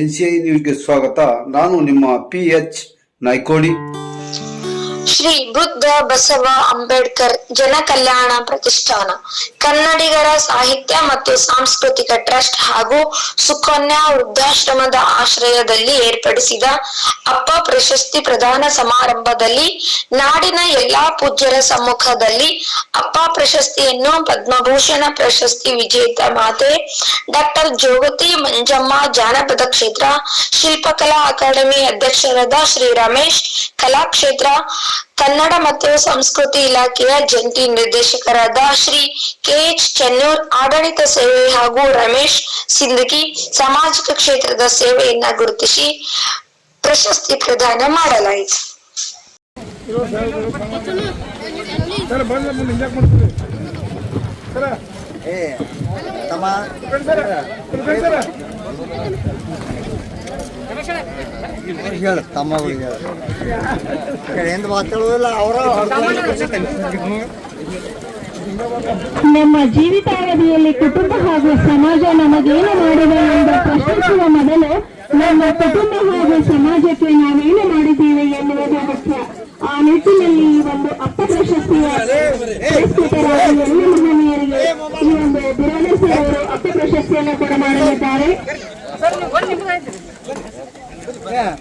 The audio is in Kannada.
ಎನ್ಸಿಐ ನ್ಯೂಸ್ಗೆ ಸ್ವಾಗತ. ನಾನು ನಿಮ್ಮ ಪಿ ಎಚ್ ನಾಯ್ಕೋಡಿ ಶ್ರೀ ಬುದ್ಧ ಬಸವ ಅಂಬೇಡ್ಕರ್ ಜನ ಕಲ್ಯಾಣ ಪ್ರತಿಷ್ಠಾನ. ಕನ್ನಡಿಗರ ಸಾಹಿತ್ಯ ಮತ್ತು ಸಾಂಸ್ಕೃತಿಕ ಟ್ರಸ್ಟ್ ಹಾಗೂ ಸುಕನ್ಯಾ ವೃದ್ಧಾಶ್ರಮದ ಆಶ್ರಯದಲ್ಲಿ ಏರ್ಪಡಿಸಿದ ಅಪ್ಪ ಪ್ರಶಸ್ತಿ ಪ್ರದಾನ ಸಮಾರಂಭದಲ್ಲಿ ನಾಡಿನ ಎಲ್ಲಾ ಪೂಜ್ಯರ ಸಮ್ಮುಖದಲ್ಲಿ ಅಪ್ಪ ಪ್ರಶಸ್ತಿಯನ್ನು ಪದ್ಮಭೂಷಣ ಪ್ರಶಸ್ತಿ ವಿಜೇತ ಮಾತೆ ಡಾಕ್ಟರ್ ಜೋಗತಿ ಮಂಜಮ್ಮ ಜಾನಪದ ಕ್ಷೇತ್ರ, ಶಿಲ್ಪಕಲಾ ಅಕಾಡೆಮಿ ಅಧ್ಯಕ್ಷರಾದ ಶ್ರೀ ರಮೇಶ್ ಕಲಾಕ್ಷೇತ್ರ ಕನ್ನಡ ಮತ್ತು ಸಂಸ್ಕೃತಿ ಇಲಾಖೆಯ ಜಂಟಿ ನಿರ್ದೇಶಕರಾದ ಶ್ರೀ ಕೆ ಎಚ್ ಚೆನ್ನೂರ್ ಆಡಳಿತ ಸೇವೆ ಹಾಗೂ ರಮೇಶ್ ಸಿಂದಗಿ ಸಾಮಾಜಿಕ ಕ್ಷೇತ್ರದ ಸೇವೆಯನ್ನ ಗುರುತಿಸಿ ಪ್ರಶಸ್ತಿ ಪ್ರದಾನ ಮಾಡಲಾಯಿತು. ತಮ್ಮ ಹೇಳು ತಮ್ಮಗಳಿಗೆ ಹೇಳು ಎಂದು ಮಾತಾಡುವುದಿಲ್ಲ ಅವರ ನಮ್ಮ ಜೀವಿತಾವಧಿಯಲ್ಲಿ ಕುಟುಂಬ ಹಾಗೂ ಸಮಾಜ ನಮಗೇನು ಮಾಡಿದೆ ಎಂದು ಪ್ರಶ್ನಿಸುವ ಮೊದಲು ನಮ್ಮ ಕುಟುಂಬ ಹಾಗೂ ಸಮಾಜಕ್ಕೆ ನಾವೇನು ಮಾಡಿದ್ದೇವೆ ಎನ್ನುವುದು ಮುಖ್ಯ. ಆ ನಿಟ್ಟಿನಲ್ಲಿ ಈ ಒಂದು ಅಪ್ಪ ಪ್ರಶಸ್ತಿಯ ಪುರಸ್ಕೃತರಾದ ಎಲ್ಲ ಮಹನೀಯರಿಗೆ ಈ ಒಂದು ಅವರು ಅಪ್ಪ ಪ್ರಶಸ್ತಿಯನ್ನು ಕೂಡ ಮಾಡಲಿದ್ದಾರೆ. É.